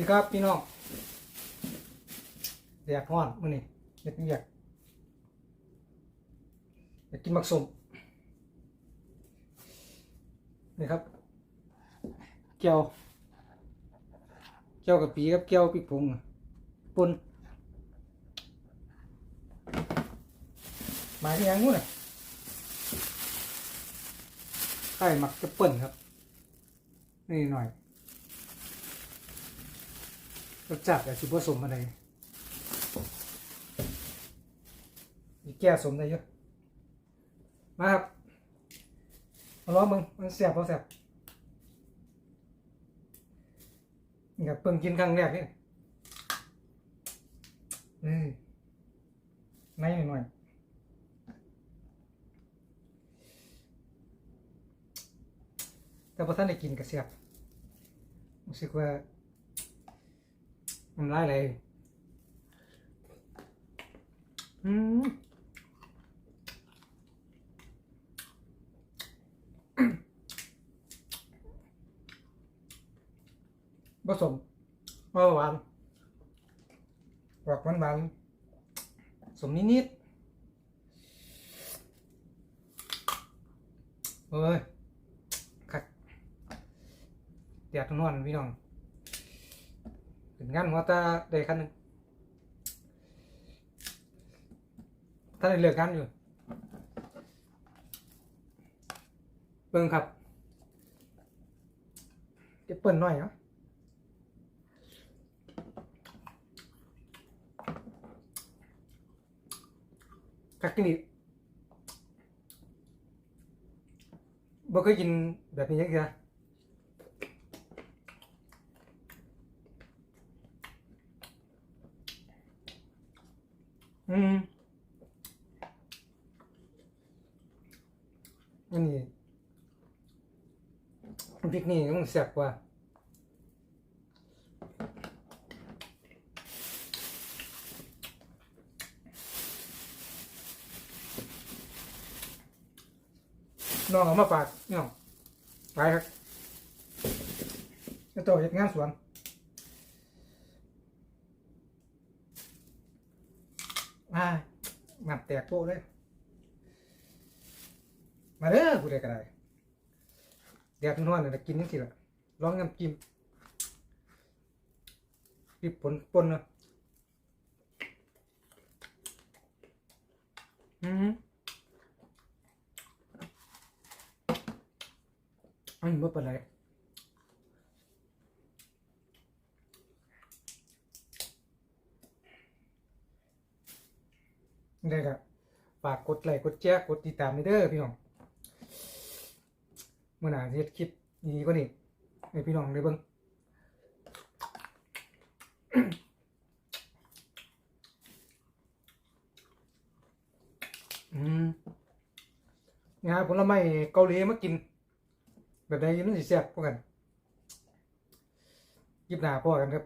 สิครับพี่น้องอยากห้อนมื้อนี้เฮ็ดเวียกอยากกินมักสมนี่ครับแก้วแก้วกับปีกับแก้วพริกผงป่นหมายยังงู้นน่ะไข่หมักจะเปิ่นครับ นี่หน่อย รสจัดแต่สิผสมอะไรอีกแก้สมได้เยอะมาครับมาลองมึงมันเสียบพอเสียบนี่ครับเพิ่งกินครั้งแรกนี่อืมในหน่อยแต่พอท่านได้กินก็เสียบรู้สึกว่า มันไล่เลยอืมผสมเมื่อวานหวานหวานหวานสมนิดนิดเอ้ยคักเดียดนวลพี่น้อง ถึงงานหัวตาได้คันหนึ่งท่าได้เลือกงานอยู่ เบิ่งครับจะเปิ่นหน่อยเหรอกักกินอีกบ่เคยกินแบบนี้ยังไง อืมอันนี้พริกนี่ต้องแซ่บกว่าน้องเอามาฝากนี่น้องไปครับจะต่อเหตุงานสวน อ่าหนับแตกโปเลย มาเด้อกูได้ก็ได้เดี๋ยวนอนเนี่ยกินนี่สิละลองน้ำจิ้มปิดผลปนเนาะอืมอันนี้ไม่เป็นไร ได้ครับฝากกดไลค์กดแชร์กดติดตามเด้อพี่น้องเมื่อหนาเฮ็ดคลิปดีกว่านี้ให้พี่น้องได้เบิ่งอืมนี่ฮะผลไม้เกาหลีมากิน แบบใดมันสิแซ่บกว่ากันคลิปหน้าพ่อกันครับ